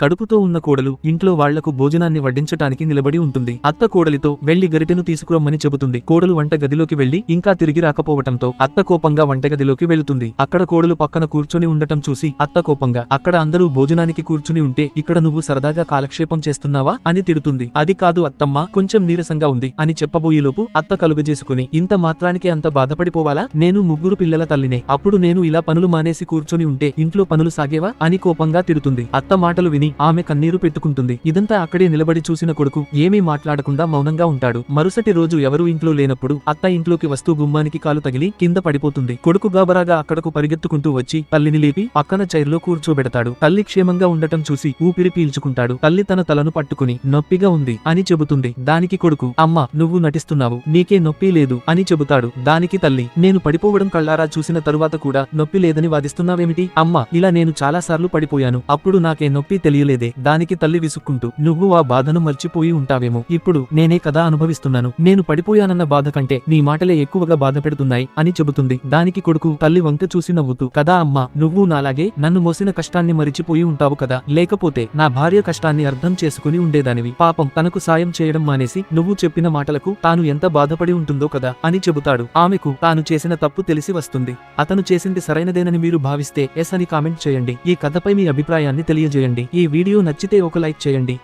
కడుపుతో ఉన్న కోడలు ఇంట్లో వాళ్ళకు భోజనాన్ని వడ్డించటానికి నిలబడి ఉంటుంది. అత్త కోడలితో వెళ్ళి గరిటెను తీసుకురమ్మని చెబుతుంది. కోడలు వంట గదిలోకి వెళ్ళి ఇంకా తిరిగి రాకపోవటంతో అత్త కోపంగా వంటగదిలోకి వెళుతుంది. అక్కడ కోడలు పక్కన కూర్చొని ఉండటం చూసి అత్త కోపంగా అక్కడ అందరూ భోజనానికి కూర్చుని ఉంటే ఇక్కడ నువ్వు సరదాగా కాలక్షేపం చేస్తున్నావా? అని తిడుతుంది. అది కాదు అత్తమ్మ కొంచెం నీరసంగా ఉంది అని చెప్పబోయేలోపు అత్త కలుగజేసుకుని ఇంత మాత్రానికి అంత బాధపడిపోవాలా? నేను ముగ్గురు పిల్లల తల్లినే. అప్పుడు నేను ఇలా పనులు మానేసి కూర్చొని ఉంటే ఇంట్లో పనులు సాగేవా? అని కోపంగా తిడుతుంది. అత్త మాటలు విని ఆమె కన్నీరు పెట్టుకుంటుంది. ఇదంతా అక్కడే నిలబడి చూసిన కొడుకు ఏమీ మాట్లాడకుండా మౌనంగా ఉంటాడు. మరుసటి రోజు ఎవరూ ఇంట్లో లేనప్పుడు అత్త ఇంట్లోకి వస్తూ గుమ్మానికి కాలు తగిలి కింద పడిపోతుంది. కొడుకు గాబరాగా అక్కడకు పరిగెత్తుకుంటూ వచ్చి తల్లిని లేపి పక్కన చైర్లో కూర్చోబెడతాడు. తల్లి క్షేమంగా ఉండటం చూసి ఊపిరి పీల్చుకుంటాడు. తల్లి తన తలను పట్టుకుని నొప్పిగా ఉంది అని చెబుతుంది. దానికి కొడుకు అమ్మ నువ్వు నటిస్తున్నావు. నీకే నొప్పి లేదు అని చెబుతాడు. దానికి తల్లి నేను పడిపోవడం కళ్ళారా చూసిన తరువాత కూడా నొప్పి లేదని వాదిస్తున్నావేమిటి? అమ్మ ఇలా నేను చాలా సార్లు పడిపోయాను. అప్పుడు నాకే నొప్పి తెలియలేదే. దానికి తల్లి విసుక్కుంటూ నువ్వు ఆ బాధను మర్చిపోయి ఉంటావేమో. ఇప్పుడు నేనే కదా అనుభవిస్తున్నాను. నేను పడిపోయానన్న బాధ కంటే నీ మాటలే ఎక్కువగా బాధ పెడుతున్నాయి అని చెబుతుంది. దానికి కొడుకు తల్లి వంక చూసి నవ్వుతూ కదా అమ్మా నువ్వు నాలాగే నన్ను మోసిన కష్టాన్ని మరిచిపోయి ఉంటావు కదా. లేకపోతే నా భార్య కష్టాన్ని అర్థం చేసుకుని ఉండేదానివి. పాపం తనకు సాయం చేయడం మానేసి నువ్వు చెప్పిన మాటలకు తాను ఎంత బాధపడి ఉంటుందో కదా అని చెబుతాడు. ఆమెకు తాను చేసిన తప్పు తెలిసి వస్తుంది. అతను చేసింది సరైనదేనని మీరు భావిస్తే ఎస్ అని కామెంట్ చేయండి. ఈ కథపై మీ అభిప్రాయాన్ని తెలియజేయండి. ఈ వీడియో నచ్చితే ఒక లైక్ చేయండి.